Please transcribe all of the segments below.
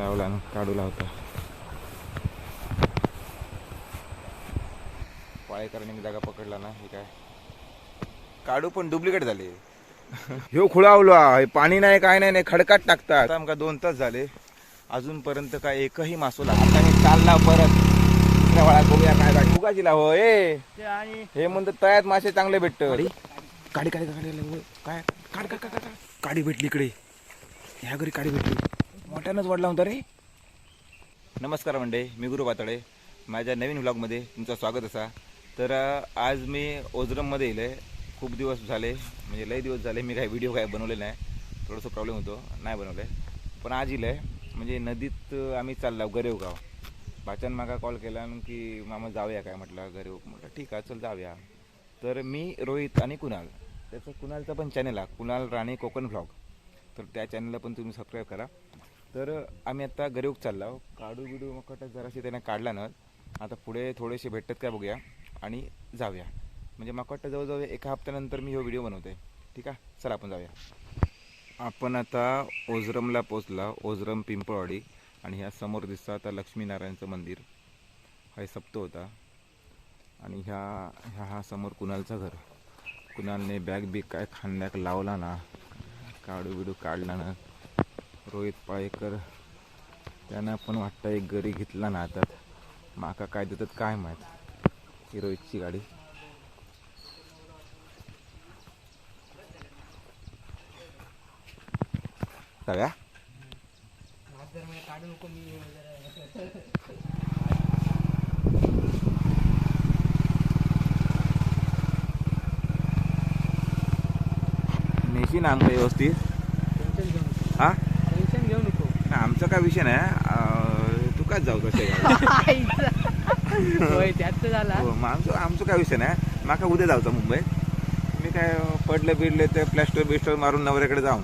लावला ना काढू लावता पाळेकरांनी जागा पकडला ना हे काय? काढू पण डुप्लिकेट झाले. ह्यो खुळावलो पाणी नाही काय नाही नाही खडकात टाकतात. आता आमका दोन तास झाले. अजूनपर्यंत काय एकही मासो लागला आता मी चालला परत. दुसऱ्या वाळा बघूया काय लाव ए. हे म्हणतात तयात मासे चांगले भेटत काढी काढी काढी काढी काढी, काय? काढ काढ काढ काढ. काढी भेटली इकडे. ह्या घरी काढी भेटली. मोठ्यानंच वाढला होता रे. नमस्कार मंडे मी गुरु पातळे माझ्या नवीन व्लॉगमध्ये तुमचं स्वागत असा. तर आज मी ओझरममध्ये येईल. आहे खूप दिवस झाले म्हणजे लई दिवस झाले मी काही व्हिडिओ काय बनवले नाही. थोडंसं प्रॉब्लेम होतो नाही बनवले. पण आज येईल आहे म्हणजे नदीत आम्ही चाललो गरेवगाव. बाच्यान मागा कॉल केला की मामा जाऊया काय? म्हटलं गरेव म्हटलं ठीक आहे चल जाऊया. तर मी रोहित आणि कुणाल त्याचं कुणालचा पण चॅनल आहे कुणाल राणे कोकण व्लॉग तर त्या चॅनलला पण तुम्ही सबस्क्राईब करा. तर आम्ही आता गरीब चाललो काढू बिडू मग जराशी त्याने काढला ना आता पुढे थोडेसे भेटतात काय बघूया. आणि जाऊया. म्हणजे मग जवळजवळ एका हप्त्यानंतर मी हा व्हिडिओ बनवते ठीक आहे? चला आपण जाऊया. आपण आता ओझरमला पोचला ओझरम पिंपळवाडी. आणि ह्या समोर दिसतं आता लक्ष्मीनारायणचं मंदिर. हा सप्त होता. आणि ह्या ह्या हा समोर कुणालचं घर. कुणालने बॅग बिग काय खांद्याक लावला ना. काढू बिडू काढला ना. रोहित पाळेकर त्यांना पण वाटतं एक गरी घेतला ना हातात माका काय देतात काय माहीत. ही रोहितची गाडी. सगळ्या नेशी ना व्यवस्थित. हा टेन्शन घेऊ नको नाही, आमचा काय विषय नाही तू काय जाऊ कसे होय त्यात झाला. हो आमचं आमचं काय विषय नाही. माका उद्या जाऊचा मुंबईत? मी काय पडले बिडले ते प्लॅस्टर बिस्टर मारून नवऱ्याकडे जाऊ.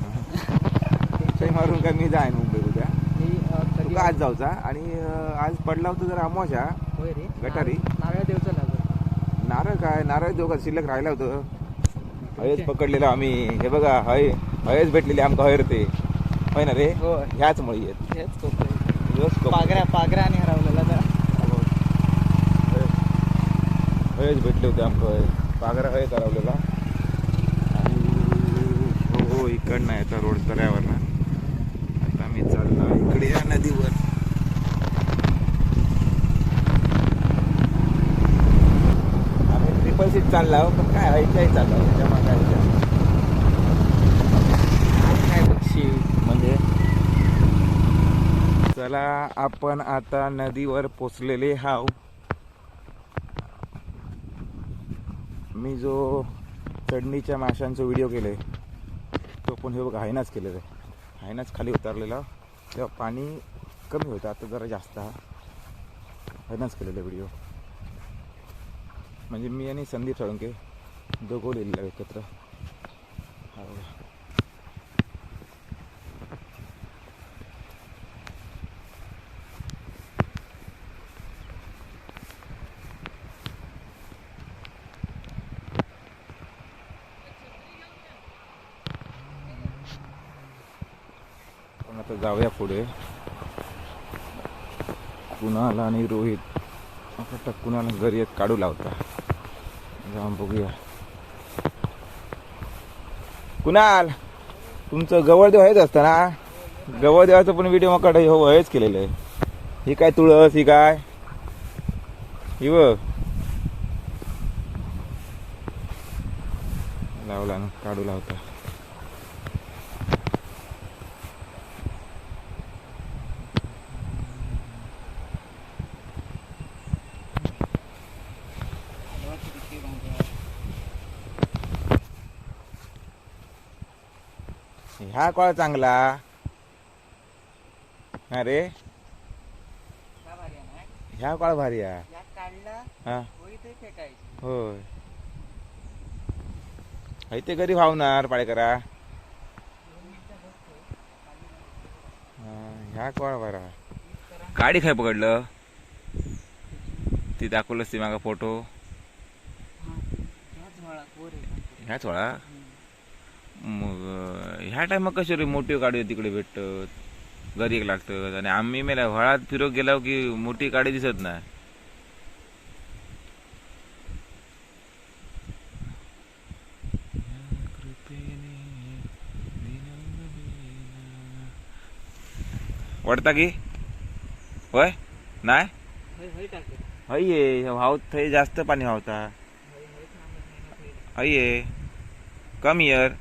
ते मारून काय मी जाईन मुंबईत उद्या. मी अ, तू कधी का आज जाऊचा आणि आज पडला होता जर रे. गटारी? नारळ- देवचं नारळ काय? नारळ देऊ का? शिल्लक राहिला होतं. हयच पकडलेलं आम्ही. हे बघा हय हयच भेटलेली आमका हयर ते होय ना रे? होय. ह्याच मुळे येत हेच कोपरे दिवस कप- पागऱ्या पागऱ्या आणि हरवलेला जरा. हयच भेटले होते आमका. हय पागरा हय करावलेला आणि हो इकडनं याचा रोड तऱ्यावर ना आता मी चालला इकडे या नदीवर. आम्ही ट्रिपल सीट चालला हो, पण काय हयच्याही चालला त्यामुळे काय विचार नाही. काय बक्षी म्हणजे चला आपण आता नदीवर पोचलेले हाव मी जो चढणीच्या माशांचा व्हिडिओ केले तो पण हे बघा हायनाच केलेला आहे. हायनाच खाली उतरलेला. तेव्हा पाणी कमी होतं आता जरा जास्त हायनाच केलेला व्हिडिओ. म्हणजे मी आणि संदीप साळुंके दोघं लिहिलेला एकत्र. आता जाऊया पुढे. कुणाल आणि रोहित आता कुणाला घरी एक काढू लावता. जाऊन बघूया. कुणाल तुमचं गवळदेव हेच असतं ना? गवळदेवाचं पण व्हिडिओ मग काढ हो हेच केलेलं आहे. ही काय तुळस ही काय? ही बघ. लावला ना काढू लावता. ह्या कॉळ चांगला. अरे ह्या कॉळ भारी हा. होय. आहे ते घरी भावणार पाळेकरा. हा, ह्या कॉळ बरा गाडी काय पकडलं. ती दाखवलंस ती मागा फोटो ह्याच वळा? मग ह्या टायमा कशी रे मोठी गाडी तिकडे भेटत? गरीक एक लागतं आणि आम्ही मेल्या व्हळात फिरत गेलो की मोठी काडी दिसत नाही. वाटता की? होय? नाही? हय हय थंय जास्त पाणी व्हावता हय come here.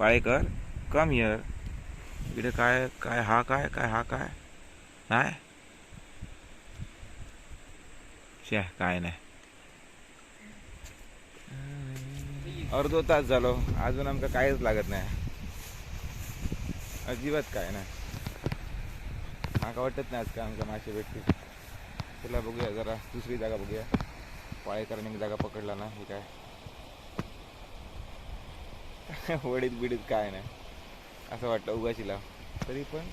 Palekar come here इकडे काय काय हा काय काय हा काय? नाही? शे काय नाही. अर्धो तास झालो. अजून आमका काहीच लागत नाही. अजिबात काय नाही. माका वाटत नाही आज काय आमका मासे भेटतील. चला बघूया जरा दुसरी जागा बघूया. पाळेकरांनी जागा पकडला ना हे काय? वडीत बिडीत काय नाही. असं वाटलं उगाशीला तरी पण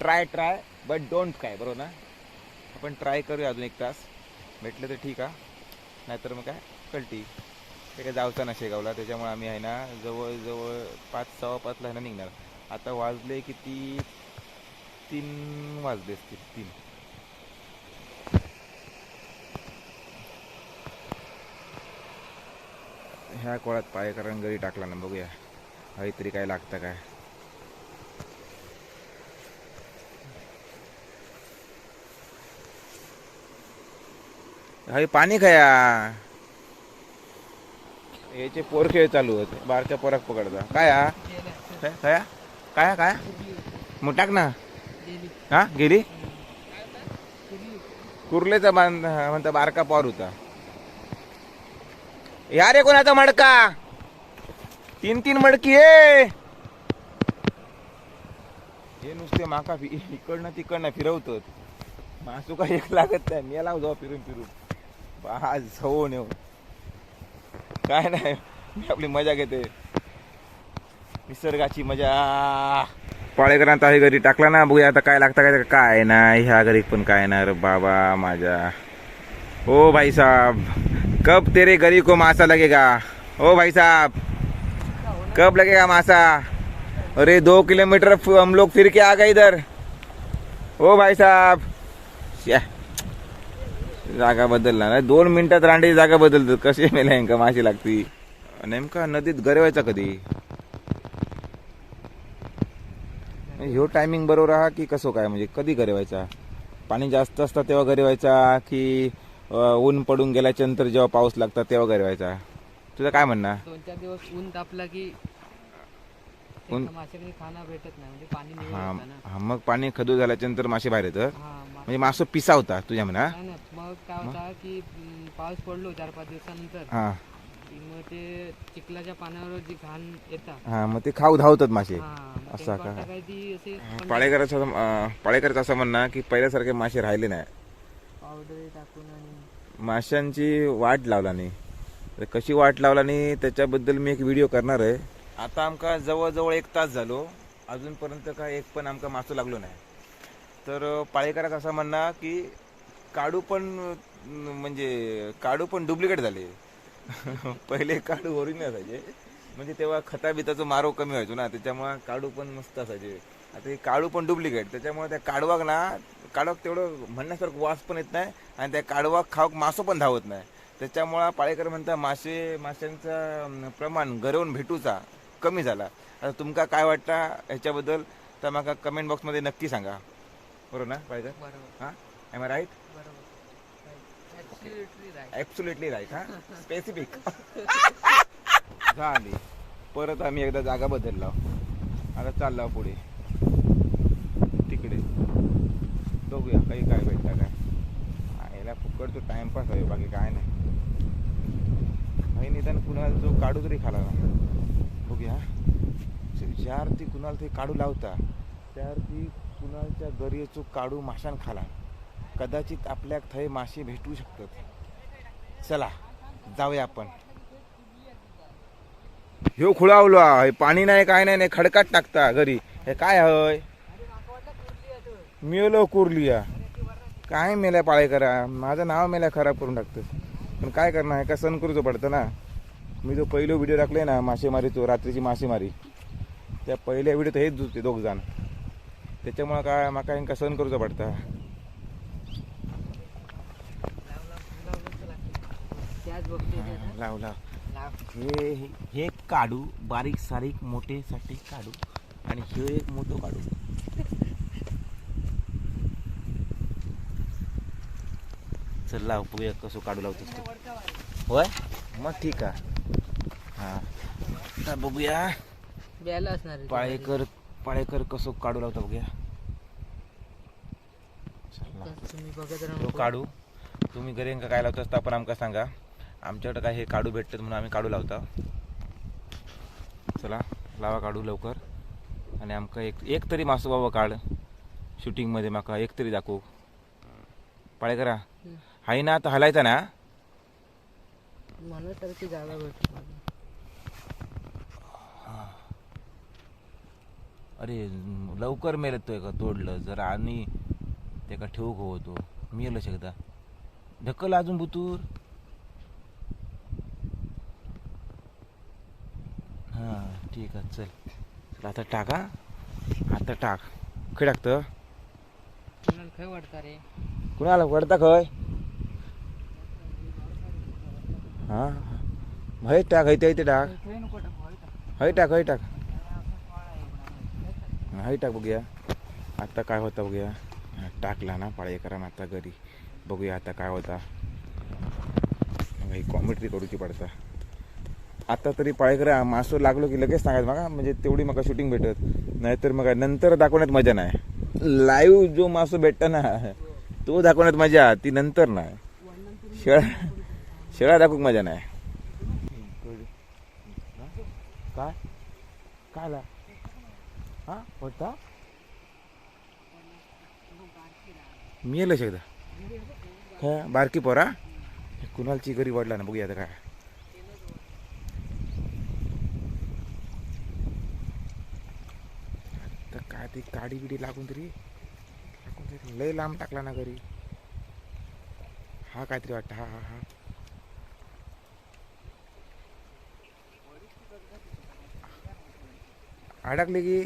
ट्राय ट्राय बट डोंट काय बरोबर ना? आपण ट्राय करूया अजून एक तास. भेटलं तर ठीक आहे. नाहीतर मग काय? कल्टी ते काय जावचा ना शेगावला त्याच्यामुळे आम्ही आहे ना जवळजवळ पाच सव्वा पाचला आहे ना निघणार. आता वाजले किती? तीन वाजले असतील तीन. ह्या कोळात पायकरांनी घरी टाकला ना बघूया. काहीतरी काय लागतं काय. हवी पाणी खया. याचे पोर खेळ चालू होते. बारच्या पोराक पकडता काय हा काय काय काय मग टाक ना? हा? गेली? कुर्लेचा बांध म्हणता बारका पॉर होता. ह्या रे कोणाचा मडका? तीन तीन मडकी ये हे नुसते माका इकडनं तिकडनं फिरवतो मासू काही एक लागत नाही. मी जाऊ फिरून फिरून. बाज जाऊ येऊ काय नाही. मी आपली मजा घेते. निसर्गाची मजा. पाळेकरांत आहे घरी टाकला ना. बघूया आता काय लागतं काय काय नाही. ह्या घरी पण काय नाही रे बाबा माझ्या. हो भाई साहेब कब तेरे गरीब को मासा लगेगा? ओ भाई साहब कब लगेगा मासा? अरे दो किलोमीटर हम लोग फिर के आ गए इधर। ओ भाई साहब जागा बदलला ना दोन मिनिटात रांडे जागा बदलतो कशी मेला नेमका माशी लागती? नेमका नदीत गरवायचा कधी? ह्यो टायमिंग बरोबर हा की कसं काय? म्हणजे कधी गरवायचा? पाणी जास्त असतं तेव्हा गरवायचा की ऊन पडून गेल्याच्यानंतर जेव्हा पाऊस लागतात तेव्हा गरवायचा तुझं काय म्हणणं? दोन चार दिवस ऊन तापला की ऊन- माशाकडे खाना भेटत नाही म्हणजे पाणी निघून जातं ना. हा, मग पाणी खदू झाल्याच्यानंतर मासे बाहेर येतं? हा मा- म्हणजे मासो पिसावता तुझ्या म्हणा? नाही ना मग काय होता की पाऊस पडलो चार पाच दिवसानंतर हा. की मग ते चिखलाच्या पाण्यावर जी घाण येतात. हा मग ते खाऊ धावतात मासे. असं का? काय ती असे पाळेकराचं अं, पाळेकराचं असं म्हणणं की पहिल्यासारखे मासे राहिले नाही. पावडर टाकून आणि माशांची वाट लावला नाही. तर कशी वाट लावला नाही त्याच्याबद्दल मी एक व्हिडिओ करणार आहे. आता आमका जवळजवळ एक तास झालो. अजूनपर्यंत काय एक पण आमका मासू लागलो नाही. तर पाळेकराक असं म्हणणार की काडू पण म्हणजे काडू पण डुप्लिकेट झाले. पहिले काडू ओरिजिनल असायचे. म्हणजे तेव्हा खता बिताचं मारो कमी व्हायचो ना त्याच्यामुळे काडू पण मस्त असायचे. आता हे काडू पण डुप्लिकेट त्याच्यामुळे त्या काडवाक ना काडवाक तेवढं म्हणण्यासारखं वास पण येत नाही आणि त्या काडवाक खाऊक मासो पण धावत नाही. त्याच्यामुळं पाळेकर म्हणता मासे माशांचं प्रमाण गरवून भेटूचा कमी झाला. आता तुमका काय वाटतं ह्याच्याबद्दल? तर मला कमेंट बॉक्समध्ये नक्की सांगा. बरोबर ना पाळेकर? हां? Am I right. Absolutely right हा? स्पेसिफिक झाली. परत आम्ही एकदा जागा बदलला. आता चालला पुढे. तिकडे बघूया काही काय भेटतं काय. याला फुकट तो टाइमपास आहे बाकी काय नाही. काही निदान कुणाला जो काढू तरी खाला ना. बघूया. ज्यावर ती कुणाला ते काढू लावता त्यावर ती कुणालच्या गरयेचो काढू माशान खाला. कदाचित आपल्याक थंय मासे भेटू शकतात. चला जाऊया आपण. ह्यो खुळावलो हे पाणी नाही काय नाही नाही खडकात टाकता घरी. हे काय हय? मिळलो कुरलिया. काय मेल्या पाळे करा माझं नाव मेल्या खराब करून टाकतं पण काय करणार? का सण करूचं पडतं ना. मी जो पहिलो व्हिडिओ टाकले ना मासेमारीचो रात्रीची मासेमारी. त्या पहिल्या व्हिडिओत हेच होते दोघ जण त्याच्यामुळं काय म्हाका हेंका सहन करूचं पडता? त्याच लाव लाव. हे हे काढू. बारीक सारीक मोठेसाठी काढू. आणि हे एक मोठं काढू. चल लाव बघूया कसं काढू लावतोस तू. होय? मग ठीक आहे. हा. बघूया. द्यायला असणार. पाळेकर पाळेकर कसं काढू लावता बघूया. तुम्ही बघत तो. काढू. तुम्ही घरी यांका काय लावता असता पण आमका सांगा. आमच्याकडे काय हे काढू भेटतात म्हणून आम्ही काढू लावता. चला लावा काढू लवकर. आणि आमका एक एक तरी मासो बाबा काढ. शूटिंगमध्ये माका एक तरी दाखवू. पाळे करा. हाय ना आता हलायचा ना? ती जागा भेटली. मला. अरे लवकर मेलतोय का तोडलं? जरा आणि ते का ठेवू का होतो मेलं शकता. ढकल अजून बुतूर. हां ठीक आहे चल. चल आता टाका आता टाक. खय टाकतं कोणाला वाटतं रे? कुणाला वडता खय हां? हय टाक हय ते टाक. खय हय टाक. हय टाक. हय टाक टाक बघूया. आता काय होता बघूया. टाकला ना पाळेकरांना आता घरी. बघूया आता काय होता. कॉमेंट्री करूची पडता. आता तरी पाळेकर मासो लागलो की लगेच सांगायचं मग म्हणजे तेवढी मग शूटिंग भेटत. नाहीतर मग नंतर दाखवण्यात मजा नाही. लाईव्ह जो मासो भेटता ना तो दाखवण्यात मजा. ती नंतर नाही. शेळा शेळा दाखवूक मजा नाही. काय? काय आला हा? पडता मी येलं शकता हा? बारकी पोरा कुणालची घरी वाढला ना बघूया आता काय. आता काय ती काडी बिडी लागून तरी लागून तरी लय लांब टाकला ना घरी. हा काहीतरी वाटतं हा हा हा. अडकले की?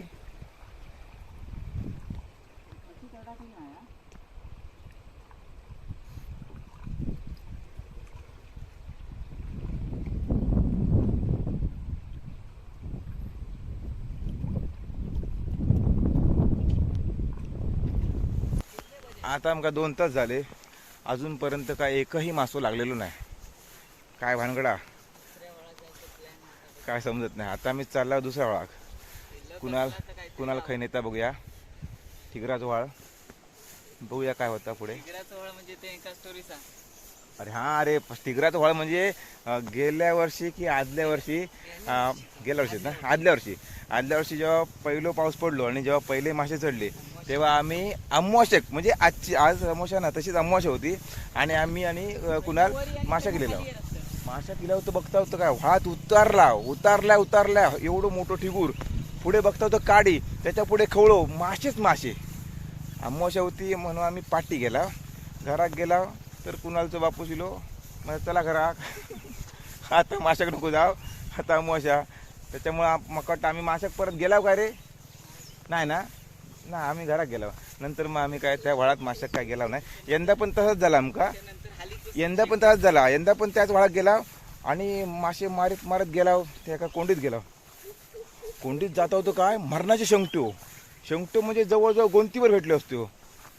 आता आमका दोन तास झाले. अजूनपर्यंत काय एकही मासो लागलेलो नाही. काय भानगडा? काय समजत नाही. आता मी चालला दुसरा वळाक कुणाल कुणाल खै नेता बघूया. ठिगराचा वाळ. बघूया काय होता पुढे. म्हणजे ते एका अरे हा अरे तिगराचं व्हाळ म्हणजे गेल्या वर्षी की आदल्या वर्षी गेल्या वर्षी ना? आदल्या वर्षी. आदल्या वर्षी जेव्हा पहिलो पाऊस पडलो आणि जेव्हा पहिले मासे चढले तेव्हा आम्ही अमावश्यक म्हणजे आजची आज अमावस्या ना तशीच अमावस्या होती. आणि आम्ही आणि कुणाल माशा गेलेलो. माशा केल्या होतं बघता होतं काय हात उतारला उतारला उतारला एवढं मोठं ठिगूर. पुढे बघता होतं काडी त्याच्या पुढे खवळो मासेच मासे. अमावश्या होती म्हणून आम्ही पाठी गेला. घरात गेला तर कुणालचं बापू शिलो. मग चला घरा आता माशाक नको जाव आता अमावश्या त्याच्यामुळं मग वाटतं आम्ही माशाक परत गेलाव का रे? नाही ना? ना आम्ही घरात गेलो. नंतर मग आम्ही काय त्या वळात माशाक काय गेला नाही. यंदा पण तसंच झाला आमका. यंदा पण तसंच झाला. यंदा पण त्याच वळात गेला आणि मासे मारत मारत गेलाव. त्या एका कोंडीत गेलाव. कोंडीत जाता होतो काय? मरणाचे शंकटो. शंकटो म्हणजे जवळजवळ गोंतीवर भेटले असतो हो.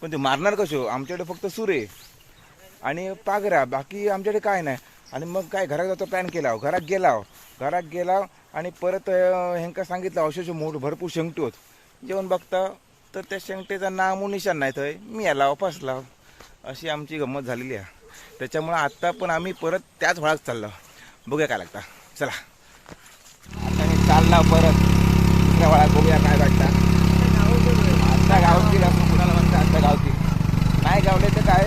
पण ते मारणार कसं हो? आमच्याकडे फक्त सुरे आणि पागरा बाकी आमच्याकडे काय नाही. आणि मग काय घरात जातो प्लॅन केला हो. घरात गेला घरात गेला आणि परत ह्यांका सांगितलं अवशेष मोठ भरपूर शेंगटी जेवण बघता तर त्या शेंगटेचा नामो निशाण नाही थंय मी याला फसला अशी आमची गंमत झालेली आहे. त्याच्यामुळं आत्ता पण आम्ही परत त्याच वळात चाललो बघूया काय लागता. चला. आता मी चालला परत. दुसऱ्या वळात बघूया काय वाटतं. आता गावतील आपण कुणाला म्हणतं आता गावतील नाही गावले तर काय?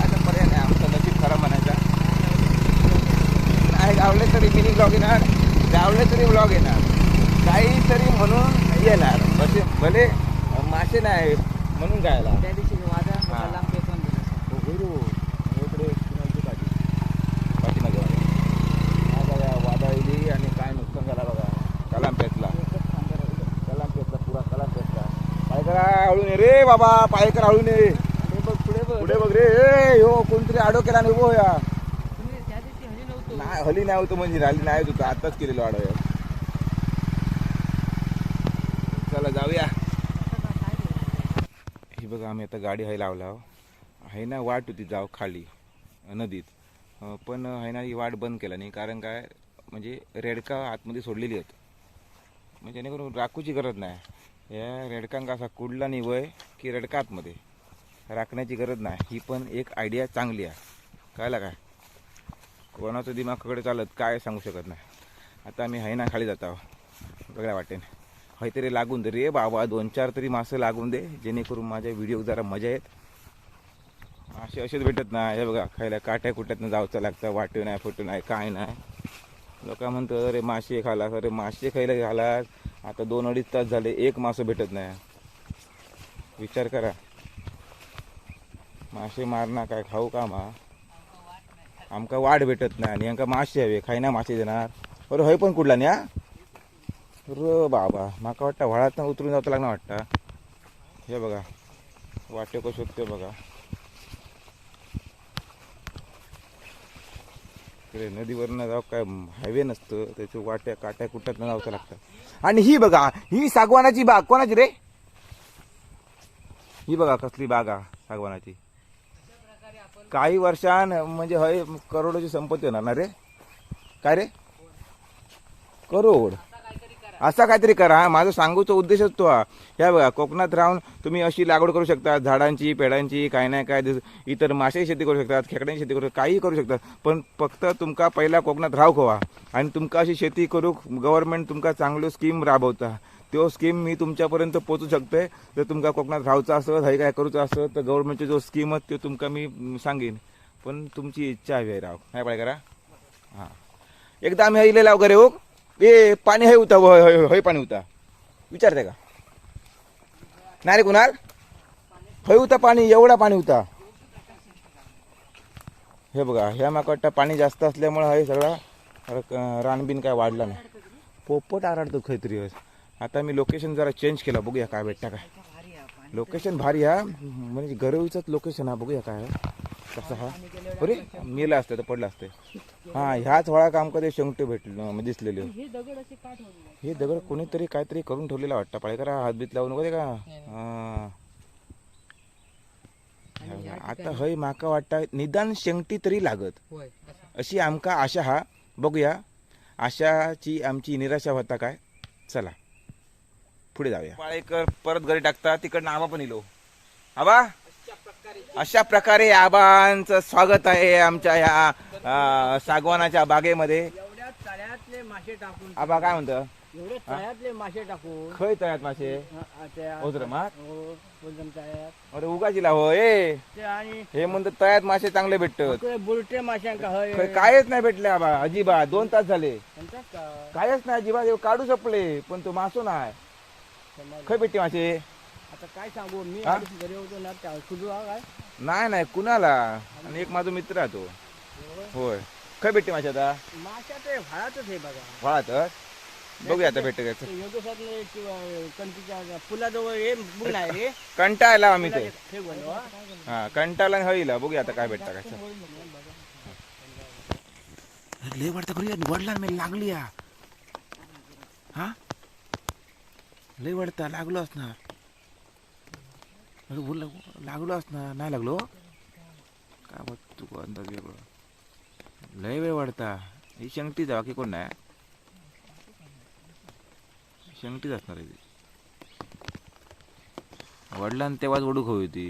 आता पर्याय नाही आमचं नशीब खरं म्हणायचा. नाही गावले तरी मिनी ब्लॉग येणार गावले तरी ब्लॉग येणार. काहीतरी म्हणून येणार. भले भले मासे नाही म्हणून गायला त्या दिवशी माझा हा. मोठा लांब पेपर दिला हो, होईल हो. इकडे कुणाची पाठी पाठीमागे बघा. हा बघा वादळी आणि काय नुकसान झालं बघा कलाम पेटला कलाम पेटला पुरा कलाम पेटला काय जरा हळू ये रे बाबा पायकर हळू ये. बघ पुढे बघ पुढे बघ रे ए हो कोणतरी आडो केला नाही उभो या तुम्ही त्या दिवशी हली नव्हतो नाही हली नाही होतो म्हणजे राहिली नाही होतो आताच केलेलो आडो या चला जाऊया. ही बघा आम्ही आता गाडी हाय लावला आहो. आहे ना वाट होती जाव खाली नदीत. पण आहे ना ही वाट बंद केला नाही कारण काय म्हणजे रेडका आतमध्ये सोडलेली आहेत. म्हणजे जेणेकरून राखूची गरज नाही. या रेडकांका असा कुडला नाही वय की रेडका आतमध्ये राखण्याची गरज नाही. ही पण एक आयडिया चांगली आहे. कळला काय कोणाचं दिमागाकडे चालत काय सांगू शकत नाही. आता आम्ही हैना ना खाली जात आहोत. वेगळ्या वाटेने. काहीतरी लागून दे रे बाबा. दोन चार तरी मासे लागून दे. जेणेकरून माझ्या व्हिडिओ जरा मजा येत. मासे असेच भेटत नाही. हे बघा खायला काट्या कुट्यातनं जावचं लागतं. वाटू नाही फुटू नाही काय नाही. लोक म्हणतात अरे मासे खालास अरे मासे खायला घालास. आता दोन अडीच तास झाले एक मासं भेटत नाही. विचार करा. मासे मारना काय खाऊ का मा? आमका वाढ भेटत नाही आणि आमका मासे हवे खाय ना मासे देणार. अरे हय पण कुठला न्या? र बाबा माका वाटतं व्हाळातनं उतरून जावं लागणार वाटतं. हे बघा वाटे कसं बघा. इकडे नदीवरनं जाऊ काय हायवे नसतं त्याच्या वाट्या काट्या कुट्यातनं जावं लागतं आणि ही बघा ही सागवानाची बाग कोणाची रे? ही बघा कसली बाग हा सागवानाची. काही वर्षान म्हणजे हय करोडोची संपत्ती होणार ना रे? काय रे? करोड. असा काहीतरी करा हा माझा सांगूचा उद्देशच तो हा. ह्या बघा कोकणात राहून तुम्ही अशी लागवड करू शकता झाडांची पेडांची काय नाही काय इतर माशाची शेती करू शकतात खेकड्यांची शेती करू काही करू शकतात. पण फक्त तुमका पहिला कोकणात राहू हवा आणि तुमका अशी शेती करू गव्हर्नमेंट तुमका चांगली स्कीम राबवता. त्यो स्कीम मी तुमच्यापर्यंत पोचू शकते जर तुमका कोकणात राहायचं असत हे काय करूचं असत तर गव्हर्नमेंटची जो स्कीम आहेत तो तुमका मी सांगेन. पण तुमची इच्छा हवी आहे राव. काय पाय करा. हां. एकदा आम्ही हईले लाव करे ए पाणी हे होता होय होय होय पाणी होता विचारते का? नाही रे कुणाल? हय होता पाणी एवढा पाणी होता हे बघा ह्या माका वाटतं पाणी जास्त असल्यामुळे हे सगळा रानबीन काय वाढला नाही. पोपट आराडतो खैतरी आता मी लोकेशन जरा चेंज केलं बघूया काय भेटता काय. लोकेशन भारी हा म्हणजे गरवीचंच लोकेशन हा बघूया काय. कसं हा. अरे मेला असतं तर पडलं असतं. हा ह्याच वळा काम कधी शेंगटे भेटले दिसलेले. हे दगड हे कोणीतरी काहीतरी करून ठेवलेला वाटतं. पाळेकरा हातबीत लावून नको का? हा. आता हय माका वाटतं निदान शेंगटी तरी लागत. अशी आमका आशा हा. बघूया. आशाची आमची निराशा होता काय? चला. पुढे जाऊया. पाळेकर परत घरी टाकता तिकडनं आबा पण इलो. आबा! अशा प्रकारे आबांचं स्वागत आहे आमच्या ह्या अं, सागवानाच्या बागेमध्ये. एवढ्या तळ्यातले मासे टाकून आबा काय म्हणतं? एवढे तळ्यातले मासे टाकून खय तळ्यात मासे? हो, तळ्यात. अरे उगाचिला हो ए. ते आणि हे म्हणतात तळ्यात मासे चांगले भेटतात. इकडे बुलटे माशांका हय. खय कायच नाही भेटले आबा अजिबात दोन तास झाले. म्हणतात का? कायच नाही अजिबात हे काढू शकले पण तो मासो नाही. समज. खय भेटते मासे? आता काय सांगू? मी हा? आधीच घरी होतो ना त्या सुरू हा काय? नाही नाही कुणाला? आणि एक माझा मित्र आहे तो. होय? खय भेटते मासे आता? माशा ते व्हाळातच आहे बघा. फळातच बघूया आता भेटत का? ते योगेशातले किंवा कंटीच्या पुलाजवळ हे बुक नाही रे. कंटाळला आम्ही ते हे? हा. हा कंटाळला होईल बघूया आता काय भेटता काय लय वाटतं करूया. वडला मी लागली हा? लय वाटता लागलो असणार. म्हणजे बोल लागलो असणार नाही लागलो? काय बघ तू अंदाज वेगळं लय वेळ वाढता. ही शंकटी जावा की कोण नाही? शंकटीच असणार आहे ती. वडिलांनी तेव्हाच ओढूक हवी होती.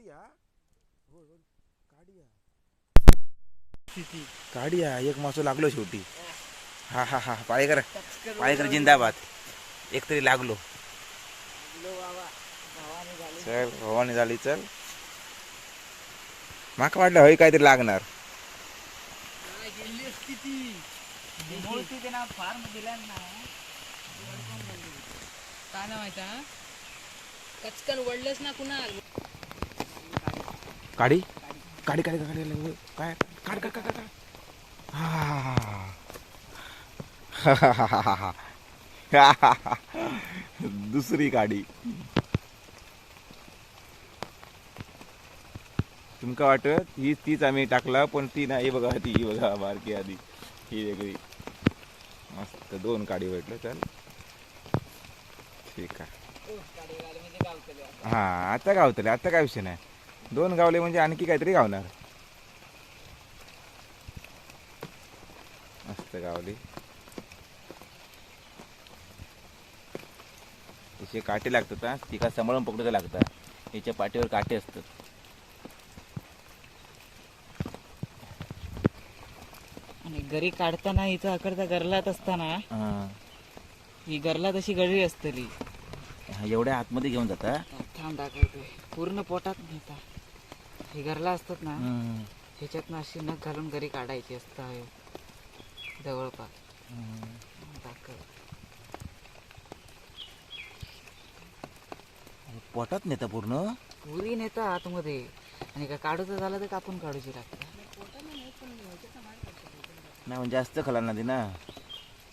काढिया काढिया काढिया एक मासो लागलो शेवटी. हा. हा हा पाळेकर पाळेकर जिंदाबाद. एक तरी लागलो. चल भवानी झाली चल. माका वाटलं हय काहीतरी लागणार. ना? कचकन वडलंच ना कुणाल? काडी काडी काडी काढी काय? काढ काढ काढ काढ हा. दुसरी काडी तुमका वाटत ही तीच आम्ही टाकला पण ती नाही बघा ती ही बघा बारकी आधी. ही वेगळी. मस्त दोन काडी भेटलं चल. ठीक आहे. हा आता गावतले आता काय विषय नाही. दोन गावले म्हणजे आणखी काहीतरी गावणार. मस्त गावली. तसे काटे लागतात हा. ती का सांभाळून पकडता लागतात. याच्या पाठीवर काटे असतात. आणि घरी काढताना हिचा अकडता गरलात असताना हा. ही गरला तशी गळली असतली. एवढ्या आतमध्ये घेऊन जाता? थांब दाखवतोय पूर्ण पोटात नेता. ही गरला असतात ना हम्म. ह्याच्यातनं अशी नख घालून घरी काढायची असतं जवळपास. दाखव. पोटात नेता पूर्ण? पुरी नेता आतमध्ये. आणि का काढूचं झालं तर कापून काढूची लागतं. नाही म्हणजे जास्त खला नदी ना.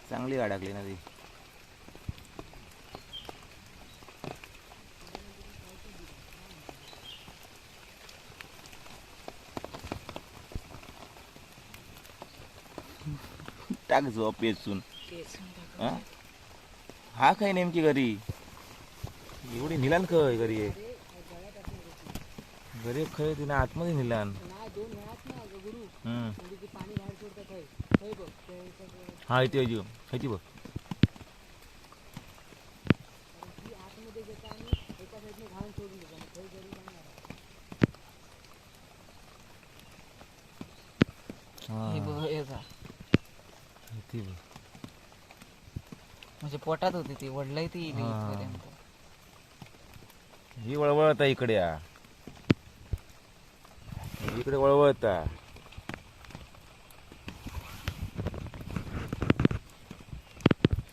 चांगली अडकली नदी. टाक झोप वेचून हा? हा काय नेमकी घरी? एवढी निलान खय घरी आहे घरी खय तिने आतमध्ये निलान. हम्म. हा इथे अजून ह्याची बघ. हा, हे बघ, हे जा. इथे बघ. म्हणजे पोटात होती ती वडलंय ती इली हा. इथपर्यंत. ही वळवळता इकडे या इकडे वळवळता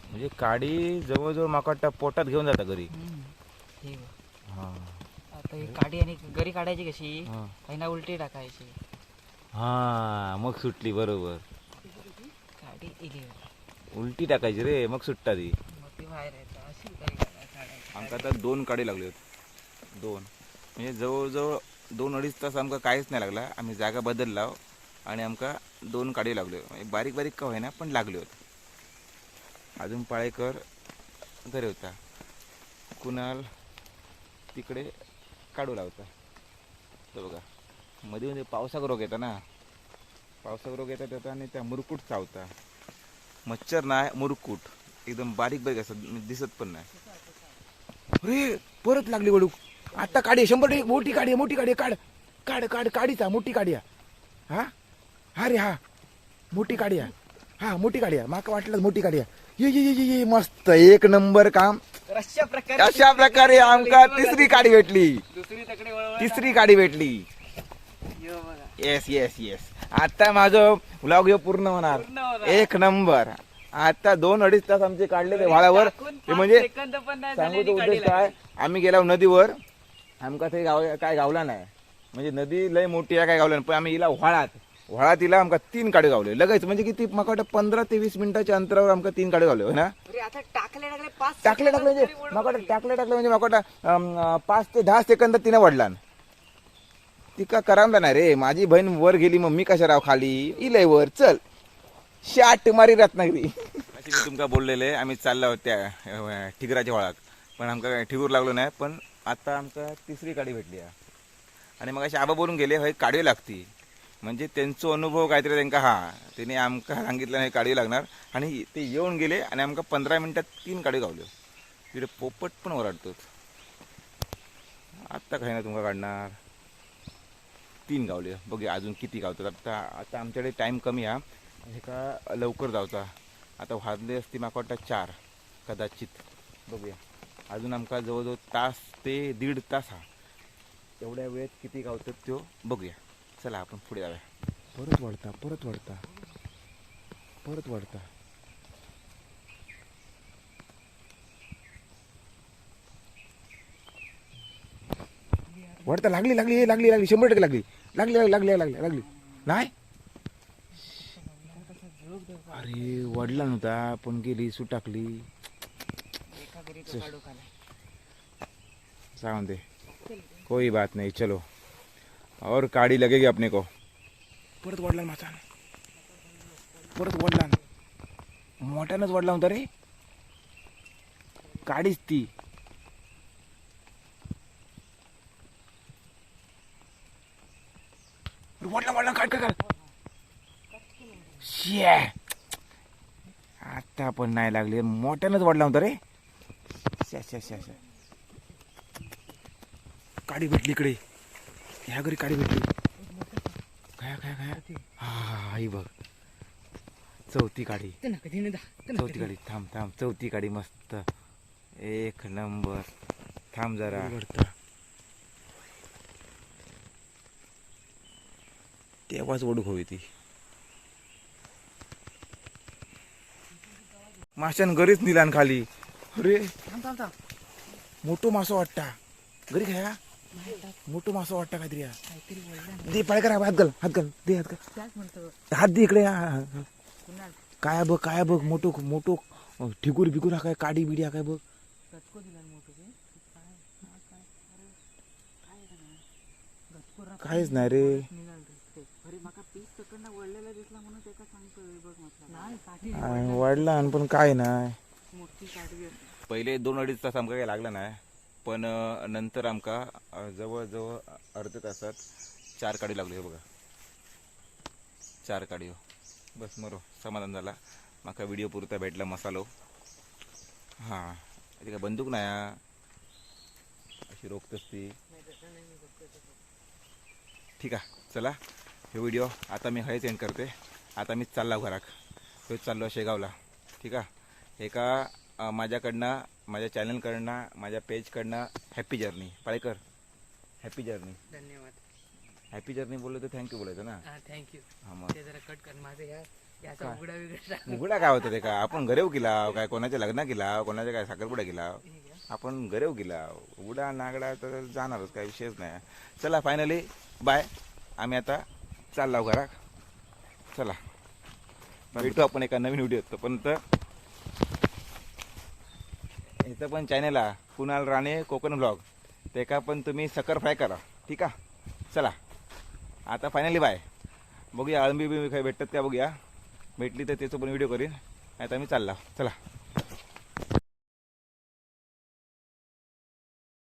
म्हणजे काडी जवळजवळ माका वाटतं पोटात घेऊन जाता घरी हम्म. हे बघ. हा आता ही काडी आणि घरी काढायची कशी हा. पहिला उलटी टाकायची हा मग सुटली बरोबर इली उलटी टाकायची रे मग सुटता ती. मग ती बाहेर येतं अशी घरी काढा- काढायची आमका आता दोन काडी लागले होते. दोन. म्हणजे जवळजवळ दोन अडीच तास आमका काहीच नाही लागला. आम्ही जागा बदलला आणि आमका दोन काडी लागले म्हणजे बारीक बारीक का होईना पण लागले होते. अजून पाळेकर घरी होता. कुणाल तिकडे काढू लावता तो बघा मध्ये मध्ये पावसाक रोग येता ना. पावसाक रोग येतात आणि त्या मुरकूट चावता. मच्छर नाही मुरकूट. एकदम बारीक बारीक असतात म्हणजे दिसत पण नाही अरे परत लागली वडूक आता काढी शंभर टक्के. मोठी काढी मोठी काढी काढ. काढ काढ काढीचा मोठी काढी. हा? हा रे हा. मोठी काढी. हा मोठी काढी. माका वाटलं मोठी काढी. ये. ये ये ये मस्त. एक नंबर काम. अशा प्रकारे अशा प्रकारे आमका तिसरी काढी भेटली. दुसरी तिसरी काढी भेटली. येस येस येस आता माझं व्लॉग हे पूर्ण होणार. एक नंबर. आता दोन अडीच तास आमचे काढले ते व्हाळावर ते म्हणजे सेकंद पण नाही सांगू झाले तो उद्देश काय? आम्ही गेलो नदीवर. आमका ते गाव काय गावला नाही. म्हणजे नदी लय मोठी आहे काय गावला नाही. पण आम्ही हिला व्हाळात. व्हाळात तिला आमका तीन काडे गावले. लगेच म्हणजे किती? मका वाटतं पंधरा ते वीस मिनिटाच्या अंतरावर आमका तीन काडे गावले होय ना? अरे आता टाकले टाकले पाच टाकले टाकले म्हणजे वळवळ. वाटतं टाकले टाकले म्हणजे मका वाटतं, पाच ते दहा सेकंद तिने वडला तिका करामला नाही रे माझी बहीण वर गेली मग मी कशा राव खाली? इलय वर चल. शाट मारी रत्नागिरी. अशी मी तुमका बोललेले आम्ही चाललो आहोत त्या ठिगराच्या वळाक पण आमका ठिगूर लागलो नाही पण आता आमका तिसरी गाडी भेटली आहे. आणि मग अशी आबा बोलून गेले हय काडी लागती. म्हणजे त्यांचो अनुभव काहीतरी त्यांका हा त्याने आमका सांगितलं नाही काडी लागणार. आणि ते येऊन गेले आणि आमका पंधरा मिनिटात तीन काढी गावल्यो. तिथे पोपट पण ओरडतो आत्ता काही ना तुमका काढणार. तीन गावले. बघूया अजून किती गावतात. आता आता आमच्याकडे टाईम कमी हा. हे का लवकर जावचा. आता वाजले असते माका वाटतं चार कदाचित. बघूया. अजून आमका जवळजवळ तास ते दीड तास हा. एवढ्या वेळेत किती गावतात तो बघूया. चला आपण पुढे जाऊया. परत वळता परत वळता परत वळता वाटतं लागली लागली हे लागली लागली. शंभर टक्के लागली. लागली लागली लागली लागली लागली. नाही? अरे वडला नव्हता. पण गेली सू टाकली. एका घरी सावन दे कोई बात नाही चलो. और काड़ी लगेगी अपने को. परत वडला माझा परत वडला मोठ्यानंच वडला होता रे. काडीच ती अरे वडला वडला काढ काढ काढ ये. आता पण नाही लागले. मोठ्यानंच वाढला होता रे. काडी भेटली इकडे. ह्या घरी काडी भेटली. काय काय काय? हा ही बघ. चौथी काडी चौथी काडी थांब थांब. चौथी काडी मस्त. एक नंबर. थांब जरा. तेव्हाच ओढूक होई ती माशान घरीच निलान खाली. अरे मोठो मासो वाटता. घरी खाया? मोठो मासो वाटता काहीतरी हा. बोलला दे पाय करा हात घाल हात घाल. दे हात घाल. हात दे इकडे काय बघ काय बघ मोठो मोठो ठिकूर बिकूर हा काय काडी बिडी हा काय बघ. काहीच नाही रे. माका पीस तकडनं वळलेला दिसला म्हणून त्याका सांगतोय बघ म्हटलं. नाही काठी आ, वाढला आणि पण काय नाही. मोठी काठी असते पहिले दोन अडीच तास आमका काही लागला नाही पण अं, नंतर आमका अं, जवळजवळ अर्ध्या तासात चार काडी लागली बघा. चार काडी हो. बस मरो समाधान झाला. माका व्हिडिओ पुरता भेटला मसालो. हां ती काय बंदूक नाही हा. अशी रोखतच ती. ठीक आहे चला. हे व्हिडिओ आता मी हयच एंड करते. आता मी चालला घराक. तो चाललो शेगावला. ठीक आहे? एका माझ्याकडनं माझ्या चॅनलकडनं माझ्या पेजकडनं happy journey Palekar happy journey धन्यवाद. हॅपी जर्नी बोललो तर थँक्यू बोलायचं ना? हा थँक्यू हा मग. ते जरा कट कर. माझं या याचा उघडा काय होतं ते का? आपण घरेव गेला काय कोणाच्या लग्न गेला कोणाच्या काय साखरपुडा गेला आपण घरेव गेला उघडा नागडा तर जाणारच काय विषयच नाही. चला फायनली बाय आम्ही आता चालला करा चला. भेटू आपण एका नवीन व्हिडिओ तोपर्यंत इथं पण चॅनेल आहे कुणाल राणे कोकण ब्लॉग ते का पण तुम्ही सकर फ्राय करा. ठीक आहे? चला. आता फायनली बाय बघूया अळंबी बिंबी काही भेटतात त्या बघूया. भेटली तर त्याचं पण व्हिडिओ करीन. आता मी चालला. चला.